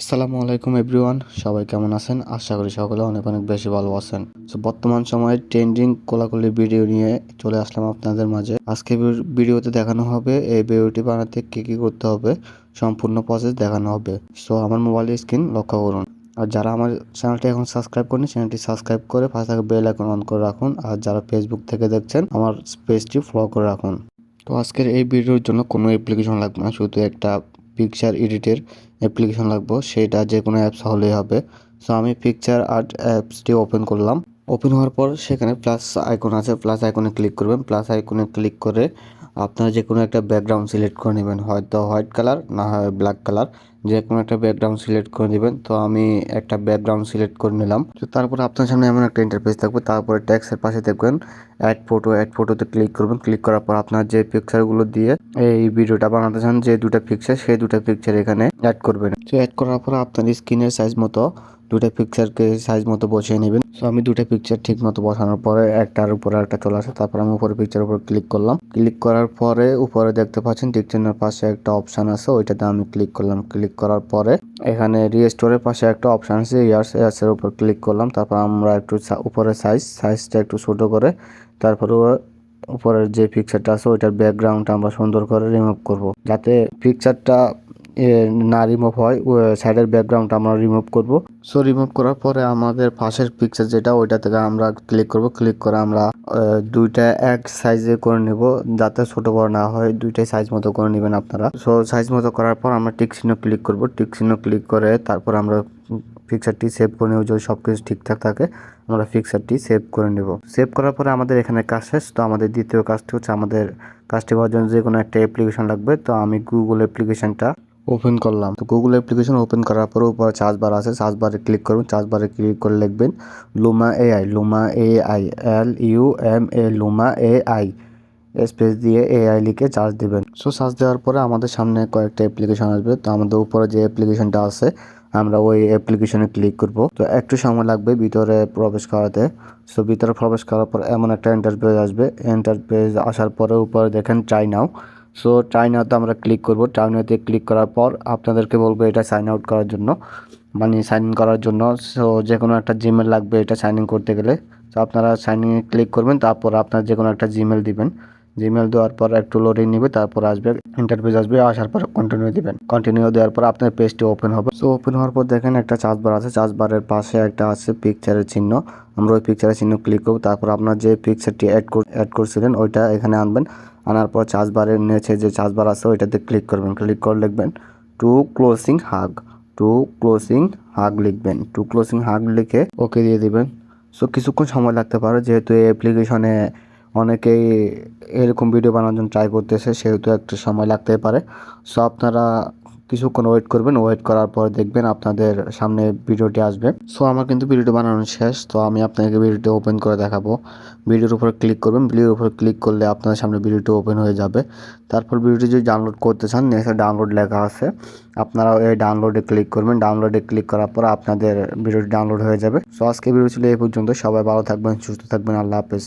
আসসালামু আলাইকুম, এভরিওয়ান। সবাই কেমন আছেন? আশা করি সকলে অনেক অনেক বেশি ভালো আছেন। তো বর্তমান সময়ে ট্রেন্ডিং কোলাকুলি ভিডিও নিয়ে চলে আসলাম আপনাদের মাঝে। আজকে ভিডিওতে দেখানো হবে এই ভিডিওটি বানাতে কী কী করতে হবে, সম্পূর্ণ প্রসেস দেখানো হবে। সো আমার মোবাইলের স্ক্রিন লক্ষ্য করুন। আর যারা আমার চ্যানেলটি এখন সাবস্ক্রাইব করেনি চ্যানেলটি সাবস্ক্রাইব করে পাশে থাকা বেল আইকন অন করে রাখুন। আর যারা ফেসবুক থেকে দেখছেন, আমার পেজটি ফলো করে রাখুন। তো আজকের এই ভিডিওর জন্য কোনো অ্যাপ্লিকেশন লাগবে না, শুধু একটা পিকচার এডিটের অ্যাপ্লিকেশন লাগবে, সেটা যে কোনো অ্যাপস হলেই হবে। সো আমি পিকচার আর্ট অ্যাপসটি ওপেন করলাম। ওপেন হওয়ার পর সেখানে প্লাস আইকন আছে প্লাস আইকনে ক্লিক করবেন। প্লাস আইকনে ক্লিক করে আপনারা যে কোনো একটা ব্যাকগ্রাউন্ড সিলেক্ট করে নেবেন, হয়তো হোয়াইট কালার না হয় ব্ল্যাক কালার যে কোনো একটা ব্যাকগ্রাউন্ড সিলেক্ট করে নেবেন। তো আমি একটা ব্যাকগ্রাউন্ড সিলেক্ট করে নিলাম। তো তারপর আপনার সামনে এমন একটা ইন্টারফেস থাকবে, তারপরে ট্যাক্সের পাশে দেখবেন অ্যাড ফটো অ্যাড ফটোতে ক্লিক করবেন। ক্লিক করার পর আপনার যে পিকচারগুলো দিয়ে এই ভিডিওটা বানাতে চান, যে দুটো পিকচার সেই দুটো পিকচার এখানে অ্যাড করবেন। তো অ্যাড করার পর আপনার স্ক্রিনের সাইজ মতো দুটো পিকচারকে সাইজ মতো বসিয়ে নেবেন। সো আমি দুটো পিকচার ঠিক মতো বসানোর পরে একটার উপরে একটা চলে আসে। তারপর আমি উপরে পিকচার উপর ক্লিক করলাম। ক্লিক করার পরে উপরে দেখতে পাচ্ছেন টিক চিহ্নের পাশে একটা অপশান আছে, ওইটাতে আমি ক্লিক করলাম। ক্লিক করার পরে এখানে রিস্টোরের পাশে একটা অপশান আছে ইয়ার্স ইয়ার্সের উপর ক্লিক করলাম। তারপর আমরা একটু উপরে সাইজ সাইজটা একটু ছোট করে তারপরে উপরের যে পিকচারটা আছে, ওইটার ব্যাকগ্রাউন্ডটা আমরা সুন্দর করে রিমুভ করব। যাতে পিকচারটা না রিমুভ হয় সাইডের ব্যাকগ্রাউন্ডটা আমরা রিমুভ করব। সো রিমুভ করার পরে আমাদের পাশের পিকচার যেটা, ওইটা থেকে আমরা ক্লিক করব। ক্লিক করে আমরা দুইটা এক সাইজে করে নেব, যাতে ছোট বড় না হয়। দুইটাই সাইজ মতো করে নেবেন আপনারা। সো সাইজ মতো করার পর আমরা টিক চিহ্ন ক্লিক করব। টিক চিহ্ন ক্লিক করে তারপর আমরা পিকচারটি সেভ করে নেব, যদি সব কিছু ঠিকঠাক থাকে। আমরা পিকচারটি সেভ করে নেব। সেভ করার পরে আমাদের এখানে কাজ শেষ। তো আমাদের দ্বিতীয় কাজটি হচ্ছে আমাদের কাজটি করার জন্য যে কোনো একটা অ্যাপ্লিকেশন লাগবে। তো আমি গুগল অ্যাপ্লিকেশনটা ওপেন করলাম। তো গুগল অ্যাপ্লিকেশন ওপেন করার পরে উপরে চার্জ বার আছে। চার্জ বারে ক্লিক করুন। চার্জ বারে ক্লিক করে লিখবেন Luma AI Luma AI L U M A Luma AI space দিয়ে এআই লিখে চার্জ দিবেন। সো চার্জ দেওয়ার পরে আমাদের সামনে কয়েকটা অ্যাপ্লিকেশন আসবে। তো আমাদের উপরে যে অ্যাপ্লিকেশনটা আছে, আমরা ওই অ্যাপ্লিকেশনে ক্লিক করব। তো একটু সময় লাগবে ভিতরে প্রবেশ করাতে। সো ভিতরে প্রবেশ করার পর এমন একটা ইন্টারপেজ আসবে। ইন্টারপেজ আসার পরে উপরে দেখেন চাই নাও সো চাইন আউটে আমরা ক্লিক করব। চাইন আউটে ক্লিক করার পর আপনাদেরকে বলব এটা সাইন আউট করার জন্য। মানে সাইন ইন করার জন্য। সো যে কোনো একটা জিমেল লাগবে এটা সাইন ইন করতে গেলে। তো আপনারা সাইন ইনে ক্লিক করবেন, তারপর আপনার যে কোনো একটা জিমেল দিবেন। জিমেল দেওয়ার পর একটু লোডিং নেবে, তারপর আসবে ইন্টারফেস আসবে, আসার পর কন্টিনিউ দিবেন। কন্টিনিউ দেওয়ার পর আপনার পেজটি ওপেন হবে। সো ওপেন হওয়ার পর দেখেন একটা চার্জ বার আছে। চার্জ বারের পাশে একটা আছে পিকচারের চিহ্ন। আমরা ওই পিকচারের চিহ্ন ক্লিক করব। তারপর আপনার যে পিকচারটি অ্যাড কর অ্যাড করছিলেন, ওইটা এখানে আনবেন। আনার পর চার্জ বারের নিচে যে চার্জ বার আছে, ওইটাতে ক্লিক করবেন। ক্লিক করে লিখবেন two closing hug two closing hug লিখবেন। টু ক্লোজিং হাগ লিখে ওকে দিয়ে দিবেন। সো কিছুক্ষণ সময় লাগতে পারে, যেহেতু এই অ্যাপ্লিকেশনে অনেকেই এরকম ভিডিও বানানোর জন্য ট্রাই করতেছে, সেহেতু একটু সময় লাগতে পারে। সো আপনারা কিছুক্ষণ ওয়েট করবেন ওয়েট করার পর দেখবেন আপনাদের সামনে ভিডিওটি আসবে। সো আমার কিন্তু ভিডিওটি বানানো শেষ, তো আমি আপনাকে ভিডিওটি ওপেন করে দেখাবো। ভিডিওর উপর ক্লিক করবেন ভিডিওর উপর ক্লিক করলে আপনার সামনে ভিডিওটি ওপেন হয়ে যাবে। তারপর ভিডিওটি যদি ডাউনলোড করতে চান, নেক্সট ডাউনলোড লেখা আছে। আপনারা এই ডাউনলোডে ক্লিক করবেন। ডাউনলোডে ক্লিক করার পর আপনাদের ভিডিওটি ডাউনলোড হয়ে যাবে। সো আজকে ভিডিও ছিল এই পর্যন্ত সবাই ভালো থাকবেন, সুস্থ থাকবেন। আল্লাহ হাফেজ।